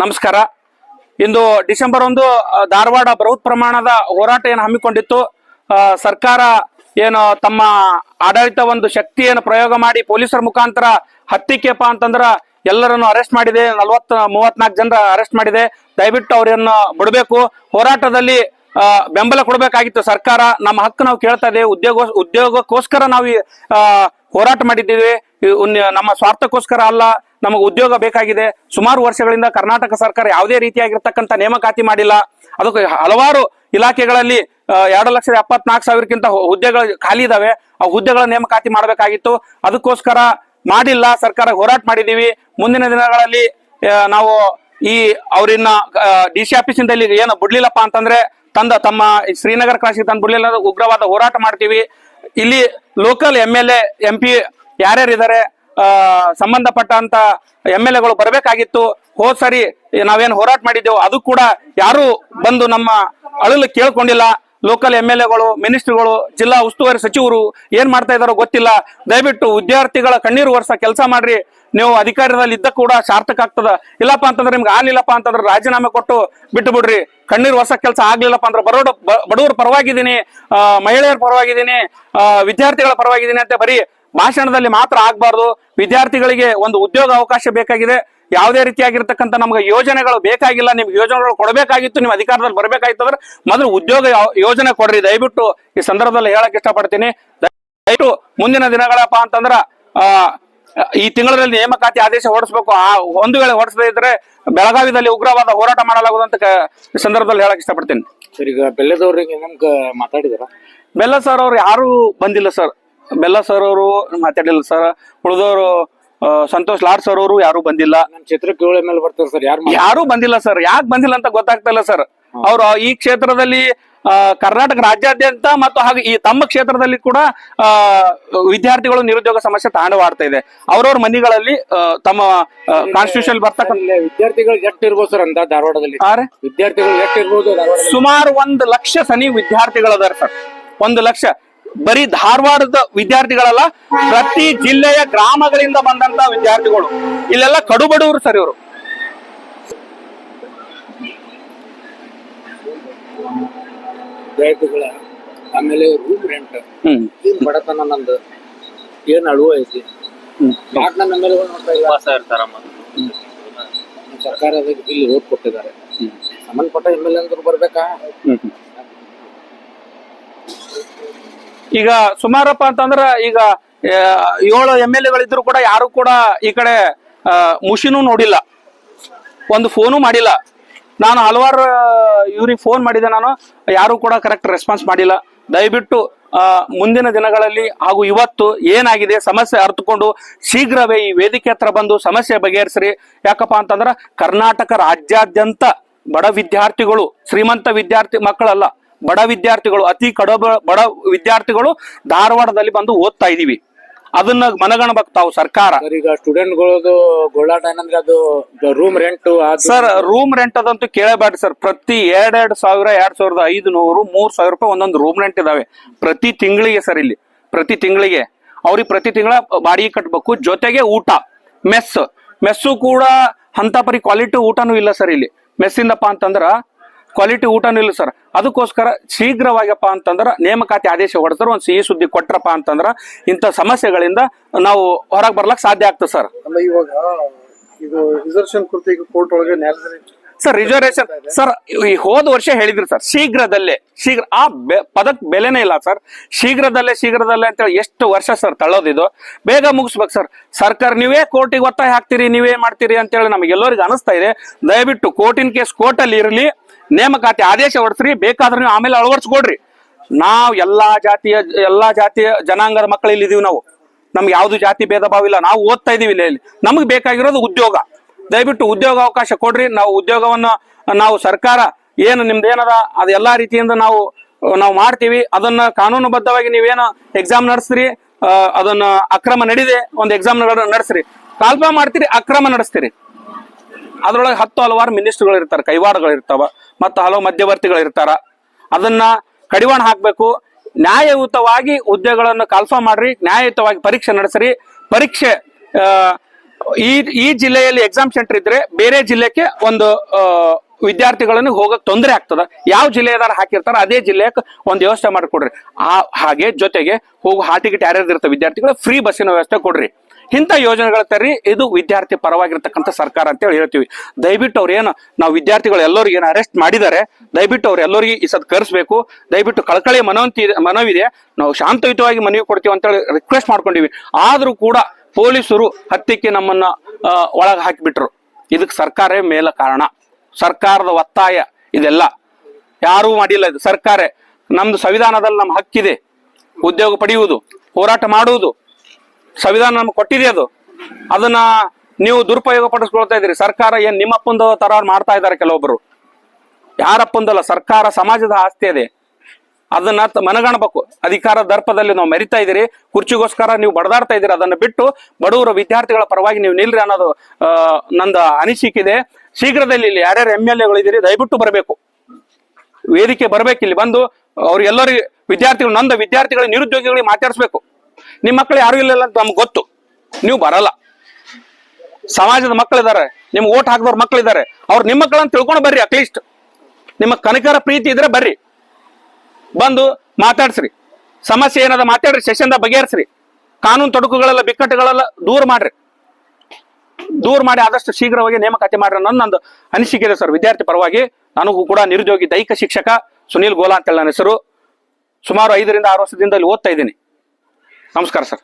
ನಮಸ್ಕಾರ. ಇಂದು ಡಿಸೆಂಬರ್ ಒಂದು ಧಾರವಾಡ ಬೃಹತ್ ಪ್ರಮಾಣದ ಹೋರಾಟ ಏನು ಹಮ್ಮಿಕೊಂಡಿತ್ತು? ಸರ್ಕಾರ ಏನು ತಮ್ಮ ಆಡಳಿತ ಒಂದು ಶಕ್ತಿಯನ್ನು ಪ್ರಯೋಗ ಮಾಡಿ ಪೊಲೀಸರ ಮುಖಾಂತರ ಹತ್ತಿಕೆಪ್ಪ ಅಂತಂದ್ರ ಎಲ್ಲರನ್ನು ಅರೆಸ್ಟ್ ಮಾಡಿದೆ, ನಲವತ್ತು ಮೂವತ್ನಾಲ್ಕು ಜನರ ಅರೆಸ್ಟ್ ಮಾಡಿದೆ. ದಯವಿಟ್ಟು ಅವರನ್ನು ಬಿಡಬೇಕು. ಹೋರಾಟದಲ್ಲಿ ಬೆಂಬಲ ಕೊಡಬೇಕಾಗಿತ್ತು ಸರ್ಕಾರ. ನಮ್ಮ ಹಕ್ಕು ನಾವು ಕೇಳ್ತಾ ಇದ್ದೇವೆ. ಉದ್ಯೋಗ, ಉದ್ಯೋಗಕ್ಕೋಸ್ಕರ ನಾವು ಹೋರಾಟ ಮಾಡಿದ್ದೀವಿ. ನಮ್ಮ ಸ್ವಾರ್ಥಕ್ಕೋಸ್ಕರ ಅಲ್ಲ, ನಮಗೆ ಉದ್ಯೋಗ ಬೇಕಾಗಿದೆ. ಸುಮಾರು ವರ್ಷಗಳಿಂದ ಕರ್ನಾಟಕ ಸರ್ಕಾರ ಯಾವುದೇ ರೀತಿಯಾಗಿರ್ತಕ್ಕಂಥ ನೇಮಕಾತಿ ಮಾಡಿಲ್ಲ. ಅದಕ್ಕೆ ಹಲವಾರು ಇಲಾಖೆಗಳಲ್ಲಿ ಎರಡು ಲಕ್ಷದ ಎಪ್ಪತ್ನಾಲ್ಕು ಸಾವಿರಕ್ಕಿಂತ ಹುದ್ದೆಗಳು ಖಾಲಿ ಇದಾವೆ. ಆ ಹುದ್ದೆಗಳ ನೇಮಕಾತಿ ಮಾಡಬೇಕಾಗಿತ್ತು. ಅದಕ್ಕೋಸ್ಕರ ಮಾಡಿಲ್ಲ, ಸರ್ಕಾರ ಹೋರಾಟ ಮಾಡಿದ್ದೀವಿ. ಮುಂದಿನ ದಿನಗಳಲ್ಲಿ ನಾವು ಈ ಅವರಿನ್ನ ಡಿ ಸಿ ಆಫೀಸಿಂದ ಇಲ್ಲಿ ಏನು ಬಿಡ್ಲಿಲ್ಲಪ್ಪ ಅಂತಂದ್ರೆ, ತಂದ, ತಮ್ಮ ಶ್ರೀನಗರ ಕ್ರಾಸಿಗೆ ತಂದು ಬಿಡ್ಲಿಲ್ಲ ಉಗ್ರವಾದ ಹೋರಾಟ ಮಾಡ್ತೀವಿ. ಇಲ್ಲಿ local M L A, M P ಯಾರ್ಯಾರು ಇದಾರೆ ಆ, ಸಂಬಂಧಪಟ್ಟಂತ ಎಂ ಎಲ್ ಎಗಳು ಬರಬೇಕಾಗಿತ್ತು. ಹೋದ್ ಸರಿ ನಾವೇನು ಹೋರಾಟ ಮಾಡಿದ್ದೆವು ಅದು ಕೂಡ ಯಾರು ಬಂದು ನಮ್ಮ ಅಳಲು ಕೇಳ್ಕೊಂಡಿಲ್ಲ. ಲೋಕಲ್ ಎಂ ಎಲ್ ಎಗಳು ಮಿನಿಸ್ಟರ್ಗಳು ಜಿಲ್ಲಾ ಉಸ್ತುವಾರಿ ಸಚಿವರು ಏನ್ ಮಾಡ್ತಾ ಇದಾರೋ ಗೊತ್ತಿಲ್ಲ. ದಯವಿಟ್ಟು ವಿದ್ಯಾರ್ಥಿಗಳ ಕಣ್ಣೀರು ವರ್ಷ ಕೆಲಸ ಮಾಡ್ರಿ. ನೀವು ಅಧಿಕಾರದಲ್ಲಿ ಇದ್ದ ಕೂಡ ಸಾರ್ಥಕ ಆಗ್ತದ. ಇಲ್ಲಪ್ಪ ಅಂತಂದ್ರೆ ನಿಮ್ಗೆ ಆಗ್ಲಿಲ್ಲಪ್ಪ ಅಂತಂದ್ರೆ ರಾಜೀನಾಮೆ ಕೊಟ್ಟು ಬಿಟ್ಟು ಬಿಡ್ರಿ ಕಣ್ಣೀರು ಹೊಸ ಕೆಲಸ ಆಗ್ಲಿಲ್ಲಪ್ಪ ಅಂದ್ರೆ ಬರೋಡ ಬಡವರ ಪರವಾಗಿದ್ದೀನಿ ಮಹಿಳೆಯರ ಪರವಾಗಿದ್ದೀನಿ ವಿದ್ಯಾರ್ಥಿಗಳ ಪರವಾಗಿದ್ದೀನಿ ಅಂತ ಬರೀ ಭಾಷಣದಲ್ಲಿ ಮಾತ್ರ ಆಗ್ಬಾರ್ದು. ವಿದ್ಯಾರ್ಥಿಗಳಿಗೆ ಒಂದು ಉದ್ಯೋಗ ಅವಕಾಶ ಬೇಕಾಗಿದೆ. ಯಾವುದೇ ರೀತಿಯಾಗಿರ್ತಕ್ಕಂಥ ನಮ್ಗೆ ಯೋಜನೆಗಳು ಬೇಕಾಗಿಲ್ಲ. ನಿಮ್ಗೆ ಯೋಜನೆಗಳು ಕೊಡಬೇಕಾಗಿತ್ತು ನಿಮ್ಮ ಅಧಿಕಾರದಲ್ಲಿ ಬರಬೇಕಾಗಿತ್ತು ಅಂದ್ರೆ ಮೊದಲು ಉದ್ಯೋಗ ಯೋಜನೆ ಕೊಡ್ರಿ. ದಯವಿಟ್ಟು ಈ ಸಂದರ್ಭದಲ್ಲಿ ಹೇಳಕ್ ಇಷ್ಟಪಡ್ತೀನಿ. ದಯವಿಟ್ಟು ಮುಂದಿನ ದಿನಗಳಪ್ಪ ಅಂತಂದ್ರ ಆ ಈ ತಿಂಗಳಲ್ಲಿ ನೇಮಕಾತಿ ಆದೇಶ ಹೊರಡಿಸ್ಬೇಕು. ಆ ಒಂದು ವೇಳೆ ಹೊರಡಿಸದೇ ಇದ್ರೆ ಬೆಳಗಾವಿದಲ್ಲಿ ಉಗ್ರವಾದ ಹೋರಾಟ ಮಾಡಲಾಗುವುದು ಅಂತ ಈ ಸಂದರ್ಭದಲ್ಲಿ ಹೇಳಕ್ ಇಷ್ಟಪಡ್ತೀನಿ. ಸರ್ ಈಗ ಬೆಲ್ಲದವ್ರಿಗೆ ನಮ್ಗೆ ಮಾತಾಡಿದಾರ? ಬೆಲ್ಲ ಸರ್ ಅವ್ರು ಯಾರು ಬಂದಿಲ್ಲ ಸರ್. ಬೆಲ್ಲ ಸರ್ ಅವರು ಮಾತಾಡಿಲ್ಲ ಸರ್ ಉಳಿದವರು ಸಂತೋಷ್ ಲಾಡ್ ಸರ್ ಅವರು ಯಾರು ಬಂದಿಲ್ಲ. ನಮ್ಮ ಕ್ಷೇತ್ರಕ್ಕೆ ಏಳ ಮೇಲೆ ಬರ್ತಾರೆ ಸರ್ ಯಾರು ಯಾರು ಬಂದಿಲ್ಲ ಸರ್ ಯಾಕೆ ಬಂದಿಲ್ಲ ಅಂತ ಗೊತ್ತಾಗ್ತಾ ಇಲ್ಲ ಸರ್ ಅವರು ಈ ಕ್ಷೇತ್ರದಲ್ಲಿ ಕರ್ನಾಟಕ ರಾಜ್ಯಾದ್ಯಂತ ಮತ್ತು ಹಾಗೆ ಈ ತಮ್ಮ ಕ್ಷೇತ್ರದಲ್ಲಿ ಕೂಡ ಆ, ವಿದ್ಯಾರ್ಥಿಗಳು ನಿರುದ್ಯೋಗ ಸಮಸ್ಯೆ ತಾಂಡವಾಡ್ತಾ ಇದೆ. ಅವ್ರವ್ರ ಮನೆಗಳಲ್ಲಿ ತಮ್ಮ ಕಾನ್ಸ್ಟಿಟ್ಯೂಷನ್ ಬರ್ತಕ್ಕಂಥ ವಿದ್ಯಾರ್ಥಿಗಳು ಎಷ್ಟು ಇರ್ಬೋದು ಸರ್ ಅಂತ ಧಾರವಾಡದಲ್ಲಿ? ವಿದ್ಯಾರ್ಥಿಗಳು ಎಷ್ಟು ಇರ್ಬೋದು ಸುಮಾರು ಒಂದು ಲಕ್ಷ ಸನಿ ವಿದ್ಯಾರ್ಥಿಗಳದಾರ ಸರ್ ಒಂದು ಲಕ್ಷ. ಬರೀ ಧಾರವಾಡದ ವಿದ್ಯಾರ್ಥಿಗಳಲ್ಲ ಪ್ರತಿ ಜಿಲ್ಲೆಯ ಗ್ರಾಮಗಳಿಂದ ಬಂದಂತ ವಿದ್ಯಾರ್ಥಿಗಳು. ಇಲ್ಲೆಲ್ಲ ಕಡುಬಡವರು ಸರ್ ಇವರು. ವಿದ್ಯಾರ್ಥಿಗಳ ಆಮೇಲೆ ರೂಮ್ ರೆಂಟ್ ಏನ್ ಬಡತನ ನಂದು? ಏನ್ ಅಳುವ ಐತಿ? ಯಾಕೆ ನನ್ನ ಮೇಲೆ ನೋಡ್ತಾ ಇಲ್ಲ? ಸರ್ಕಾರ ಅದಕ್ಕೆ ಇಲ್ಲಿ ಓಟ್ ಕೊಟ್ಟಿದ್ದಾರೆ. ಸಂಬಂಧಪಟ್ಟ ಎಂ ಎಲ್ ಅಂದ್ರು ಬರ್ಬೇಕಾ? ಈಗ ಸುಮಾರಪ್ಪ ಅಂತಂದ್ರ ಈಗ ಏಳು ಎಂ ಎಲ್ ಎಗಳಿದ್ರು ಕೂಡ ಯಾರು ಕೂಡ ಈ ಕಡೆ ಮುಷಿನೂ ನೋಡಿಲ್ಲ. ಒಂದು ಫೋನು ಮಾಡಿಲ್ಲ. ನಾನು ಹಲವಾರು ಇವ್ರಿಗೆ ಫೋನ್ ಮಾಡಿದೆ ನಾನು. ಯಾರು ಕೂಡ ಕರೆಕ್ಟ್ ರೆಸ್ಪಾನ್ಸ್ ಮಾಡಿಲ್ಲ. ದಯವಿಟ್ಟು ಮುಂದಿನ ದಿನಗಳಲ್ಲಿ ಹಾಗೂ ಇವತ್ತು ಏನಾಗಿದೆ, ಸಮಸ್ಯೆ ಅರ್ಥಕೊಂಡು ಶೀಘ್ರವೇ ಈ ವೇದಿಕೆ ಹತ್ರ ಬಂದು ಸಮಸ್ಯೆ ಬಗೆಹರಿಸ್ರಿ. ಯಾಕಪ್ಪ ಅಂತಂದ್ರ ಕರ್ನಾಟಕ ರಾಜ್ಯಾದ್ಯಂತ ಬಡ ವಿದ್ಯಾರ್ಥಿಗಳು, ಶ್ರೀಮಂತ ವಿದ್ಯಾರ್ಥಿ ಮಕ್ಕಳಲ್ಲ. ಬಡ ವಿದ್ಯಾರ್ಥಿಗಳು ಅತಿ ಕಡಬ ಬಡ ವಿದ್ಯಾರ್ಥಿಗಳು ಧಾರವಾಡದಲ್ಲಿ ಬಂದು ಓದ್ತಾ ಇದೀವಿ ಅದನ್ನ ಮನಗಣಬೇಕು ತಾವು ಸರ್ಕಾರ. ಸರ್ ಈಗ ಸ್ಟೂಡೆಂಟ್ಗಳದು ಗೋಳಾಟ ಏನಂದ್ರೆ ಅದು room rent sir room rent ಅದಂತೂ ಕೇಳಬೇಡ್ರಿ ಸರ್. ಪ್ರತಿ ಎರಡೆರಡು ಸಾವಿರ ಎರಡ್ ಸಾವಿರದ ಐದು ನೂರು ಮೂರ್ ಸಾವಿರ ರೂಪಾಯಿ ಒಂದೊಂದು ರೂಮ್ ರೆಂಟ್ ಇದಾವೆ. ಪ್ರತಿ ತಿಂಗಳಿಗೆ ಸರ್ ಇಲ್ಲಿ. ಪ್ರತಿ ತಿಂಗಳಿಗೆ. ಅವ್ರಿಗೆ ಪ್ರತಿ ತಿಂಗಳ ಬಾಡಿಗೆ ಕಟ್ಟಬೇಕು ಜೊತೆಗೆ ಊಟ. ಮೆಸ್ ಮೆಸ್ಸು ಕೂಡ ಅಂತ ಪರಿ ಕ್ವಾಲಿಟಿ ಊಟನೂ ಇಲ್ಲ ಸರ್ ಇಲ್ಲಿ. ಮೆಸ್ಸಿಂದಪ್ಪ ಅಂತಂದ್ರ ಕ್ವಾಲಿಟಿ ಊಟನೂ ಇಲ್ಲ ಸರ್. ಅದಕ್ಕೋಸ್ಕರ ಶೀಘ್ರವಾಗಪ್ಪ ಅಂತಂದ್ರ ನೇಮಕಾತಿ ಆದೇಶ ಹೊಡೆದ್ರೆ ಒಂದು ಸಿಹಿ ಸುದ್ದಿ ಕೊಟ್ರಪ್ಪ ಅಂತಂದ್ರ ಇಂಥ ಸಮಸ್ಯೆಗಳಿಂದ ನಾವು ಹೊರಗೆ ಬರ್ಲಕ್ ಸಾಧ್ಯ ಆಗ್ತದೆ ಸರ್. ಇವಾಗ ಇದು ರಿಸರ್ವೇಶನ್ ಕುರಿತು ಕೋರ್ಟ್ ಒಳಗೆ ನ್ಯಾಯಾಲಯದಲ್ಲಿ ಸರ್ ರಿಸರ್ವೇಶನ್ ಸರ್ ಈ ಹೋದ ವರ್ಷ ಹೇಳಿದ್ರಿ ಸರ್ ಶೀಘ್ರದಲ್ಲೇ ಶೀಘ್ರ ಆ ಬೆ- ಪದಕ್ ಬೆಲೆನೇ ಇಲ್ಲ ಸರ್ ಶೀಘ್ರದಲ್ಲೇ ಶೀಘ್ರದಲ್ಲೇ ಅಂತೇಳಿ ಎಷ್ಟು ವರ್ಷ ಸರ್ ತಳ್ಳೋದಿದು. ಬೇಗ ಮುಗಿಸ್ಬೇಕು ಸರ್ ಸರ್ಕಾರ ನೀವೇ ಕೋರ್ಟಿಗೆ ಒತ್ತಾಯ ಹಾಕ್ತೀರಿ ನೀವೇ ಮಾಡ್ತೀರಿ ಅಂತೇಳಿ ನಮಗೆ ಎಲ್ಲರಿಗೂ ಅನಿಸ್ತಾ ಇದೆ. ದಯವಿಟ್ಟು ಕೋರ್ಟಿನ ಕೇಸ್ ಕೋರ್ಟಲ್ಲಿ ಇರಲಿ ನೇಮಕಾತಿ ಆದೇಶ ಹೊಡ್ಸ್ರಿ ಬೇಕಾದ್ರೆ ನೀವು ಆಮೇಲೆ ಅಳವಡಿಸ್ಕೊಡ್ರಿ. ನಾವು ಎಲ್ಲಾ ಜಾತಿಯ ಎಲ್ಲಾ ಜಾತಿಯ ಜನಾಂಗದ ಮಕ್ಕಳು ಇಲ್ಲಿ ಇದೀವಿ ನಾವು. ನಮ್ಗೆ ಯಾವ್ದು ಜಾತಿ ಭೇದ ಭಾವ ಇಲ್ಲ. ನಾವು ಓದ್ತಾ ಇದೀವಿ ಇಲ್ಲಿ. ನಮ್ಗೆ ಬೇಕಾಗಿರೋದು ಉದ್ಯೋಗ. ದಯವಿಟ್ಟು ಉದ್ಯೋಗ ಅವಕಾಶ ಕೊಡ್ರಿ. ನಾವು ಉದ್ಯೋಗವನ್ನ, ನಾವು ಸರ್ಕಾರ ಏನು ನಿಮ್ದು ಏನದ, ಅದು ಎಲ್ಲಾ ರೀತಿಯಿಂದ ನಾವು ನಾವು ಮಾಡ್ತೀವಿ. ಅದನ್ನ ಕಾನೂನುಬದ್ಧವಾಗಿ ನೀವೇನು ಎಕ್ಸಾಮ್ ನಡೆಸ್ರಿ ಅದನ್ನ ಅಕ್ರಮ ನಡೀದೆ, ಒಂದು ಎಕ್ಸಾಮ್ ನಡೆಸ್ರಿ. ಕಾಲ್ಪ ಮಾಡ್ತೀರಿ, ಅಕ್ರಮ ನಡೆಸ್ತೀರಿ. ಅದ್ರೊಳಗೆ ಹತ್ತು ಹಲವಾರು ಮಿನಿಸ್ಟರ್ಗಳು ಇರ್ತಾರೆ ಕೈವಾಡಗಳು ಇರ್ತಾವ ಮತ್ತು ಹಲವು ಮಧ್ಯವರ್ತಿಗಳು ಇರ್ತಾರ ಅದನ್ನ ಕಡಿವಾಣ ಹಾಕಬೇಕು. ನ್ಯಾಯಯುತವಾಗಿ ಹುದ್ದೆಗಳನ್ನು ಕಾಲ್ಫಾ ಮಾಡ್ರಿ, ನ್ಯಾಯಯುತವಾಗಿ ಪರೀಕ್ಷೆ ನಡೆಸ್ರಿ. ಪರೀಕ್ಷೆ ಈ ಈ ಜಿಲ್ಲೆಯಲ್ಲಿ ಎಕ್ಸಾಮ್ ಸೆಂಟರ್ ಇದ್ರೆ ಬೇರೆ ಜಿಲ್ಲೆಗೆ ಒಂದು ವಿದ್ಯಾರ್ಥಿಗಳನ್ನು ಹೋಗಕ್ ತೊಂದರೆ ಆಗ್ತದ. ಯಾವ ಜಿಲ್ಲೆದಾರ ಹಾಕಿರ್ತಾರ, ಅದೇ ಜಿಲ್ಲೆಯ ಒಂದು ವ್ಯವಸ್ಥೆ ಮಾಡಿಕೊಡ್ರಿ. ಆ, ಹಾಗೆ ಜೊತೆಗೆ ಹೋಗು ಹಾಲ್ ಟಿಕೆಟ್ ಯಾರ್ಯಾರು ಇರ್ತಾರೆ ವಿದ್ಯಾರ್ಥಿಗಳು ಫ್ರೀ ಬಸ್ಸಿನ ವ್ಯವಸ್ಥೆ ಕೊಡ್ರಿ. ಇಂಥ ಯೋಜನೆಗಳ ತರ್ರಿ ಇದು ವಿದ್ಯಾರ್ಥಿ ಪರವಾಗಿರ್ತಕ್ಕಂಥ ಸರ್ಕಾರ ಅಂತ ಹೇಳಿ ಹೇಳ್ತೀವಿ. ದಯವಿಟ್ಟು ಅವ್ರು ಏನು, ನಾವು ವಿದ್ಯಾರ್ಥಿಗಳು ಎಲ್ಲರಿಗೂ ಏನು ಅರೆಸ್ಟ್ ಮಾಡಿದ್ದಾರೆ ದಯವಿಟ್ಟು ಅವ್ರು ಎಲ್ಲರಿಗೆ ಈ ಸದ್ ಕರೆಸ್ಬೇಕು, ದಯವಿಟ್ಟು ಕಳಕಳಿ ಮನವಂತಿ ಮನವಿದೆ, ನಾವು ಶಾಂತಯುತವಾಗಿ ಮನವಿ ಕೊಡ್ತೀವಿ ಅಂತ ಹೇಳಿ ರಿಕ್ವೆಸ್ಟ್ ಮಾಡ್ಕೊಂಡಿವಿ. ಆದರೂ ಕೂಡ ಪೊಲೀಸರು ಹತ್ತಿಕ್ಕೆ ನಮ್ಮನ್ನ ಒಳಗೆ ಹಾಕಿಬಿಟ್ರು. ಇದಕ್ಕೆ ಸರ್ಕಾರವೇ ಮೇಲ ಕಾರಣ. ಸರ್ಕಾರದ ಒತ್ತಾಯ ಇದೆಲ್ಲ. ಯಾರೂ ಮಾಡಿಲ್ಲ ಇದು. ಸರ್ಕಾರ, ನಮ್ದು ಸಂವಿಧಾನದಲ್ಲಿ ನಮ್ಮ ಹಕ್ಕಿದೆ. ಉದ್ಯೋಗ ಪಡೆಯುವುದು, ಹೋರಾಟ ಮಾಡುವುದು. ಸಂವಿಧಾನ ನಮ್ಗೆ ಕೊಟ್ಟಿದೆ ಅದು. ಅದನ್ನ ನೀವು ದುರುಪಯೋಗ ಪಡಿಸ್ಕೊಳ್ತಾ ಇದ್ದೀರಿ. ಸರ್ಕಾರ ಏನ್ ನಿಮ್ಮಪ್ಪಂದ ತರ ಮಾಡ್ತಾ ಇದ್ದಾರೆ ಕೆಲವೊಬ್ಬರು ಯಾರಪ್ಪಂದಲ್ಲ ಸರ್ಕಾರ ಸಮಾಜದ ಆಸ್ತಿ ಇದೆ ಅದನ್ನ ಮನಗಾಣಬೇಕು. ಅಧಿಕಾರ ದರ್ಪದಲ್ಲಿ ನಾವು ಮೆರಿತಾ ಇದ್ದೀರಿ. ಕುರ್ಚಿಗೋಸ್ಕರ ನೀವು ಬಡದಾಡ್ತಾ ಇದ್ದೀರಿ. ಅದನ್ನ ಬಿಟ್ಟು ಬಡವರ ವಿದ್ಯಾರ್ಥಿಗಳ ಪರವಾಗಿ ನೀವು ನಿಲ್ರಿ ಅನ್ನೋದು ನಂದ ನಂದು ಅನಿಸಿಕೆ ಇದೆ ಶೀಘ್ರದಲ್ಲಿ ಇಲ್ಲಿ ಯಾರ್ಯಾರು ಎಂ ಎಲ್ ಎಗಳಿದ್ದೀರಿ ದಯವಿಟ್ಟು ಬರಬೇಕು. ವೇದಿಕೆ ಬರಬೇಕು ಇಲ್ಲಿ ಬಂದು. ಅವ್ರಿಗೆಲ್ಲರಿಗೆ ವಿದ್ಯಾರ್ಥಿಗಳು, ನಂದ ವಿದ್ಯಾರ್ಥಿಗಳ, ನಿರುದ್ಯೋಗಿಗಳಿಗೆ ಮಾತಾಡಿಸ್ಬೇಕು. ನಿಮ್ಮ ಮಕ್ಕಳು ಯಾರು ಇಲ್ಲ ಅಂತ ನಮ್ಗೆ ಗೊತ್ತು. ನೀವು ಬರಲ್ಲ. ಸಮಾಜದ ಮಕ್ಕಳಿದ್ದಾರೆ. ನಿಮ್ಗೆ ಓಟ್ ಹಾಕಿದವ್ರ ಮಕ್ಕಳಿದ್ದಾರೆ. ಅವ್ರು ನಿಮ್ಮ ಮಕ್ಕಳನ್ನ ತಿಳ್ಕೊಂಡು ಬರ್ರಿ, ಅಟ್ಲೀಸ್ಟ್. ನಿಮ್ಮ ಕನಕರ ಪ್ರೀತಿ ಇದ್ರೆ ಬರ್ರಿ. ಬಂದು ಮಾತಾಡ್ಸ್ರಿ. ಸಮಸ್ಯೆ ಏನದ ಮಾತಾಡ್ರಿ ಸೆಷನ್ದ ಬಗೆಹರಿಸ್ರಿ. ಕಾನೂನು ತೊಡಕುಗಳೆಲ್ಲ, ಬಿಕ್ಕಟ್ಟುಗಳೆಲ್ಲ ದೂರ ಮಾಡ್ರಿ. ದೂರ ಮಾಡಿ ಆದಷ್ಟು ಶೀಘ್ರವಾಗಿ ನೇಮಕಾತಿ ಮಾಡ್ರಿ ನನ್ನ ನಂದು ಅನಿಸಿಕೆ ಇದೆ ಸರ್. ವಿದ್ಯಾರ್ಥಿ ಪರವಾಗಿ ನನಗೂ ಕೂಡ ನಿರುದ್ಯೋಗಿ ದೈಹಿಕ ಶಿಕ್ಷಕ ಸುನೀಲ್ ಗೋಲಾ ಅಂತೇಳಿ ನನ್ನ ಹೆಸರು. ಸುಮಾರು ಐದರಿಂದ ಆರು ವರ್ಷದಿಂದ ಇಲ್ಲಿ ಓದ್ತಾ ಇದ್ದೀನಿ. ನಮಸ್ಕಾರ ಸರ್.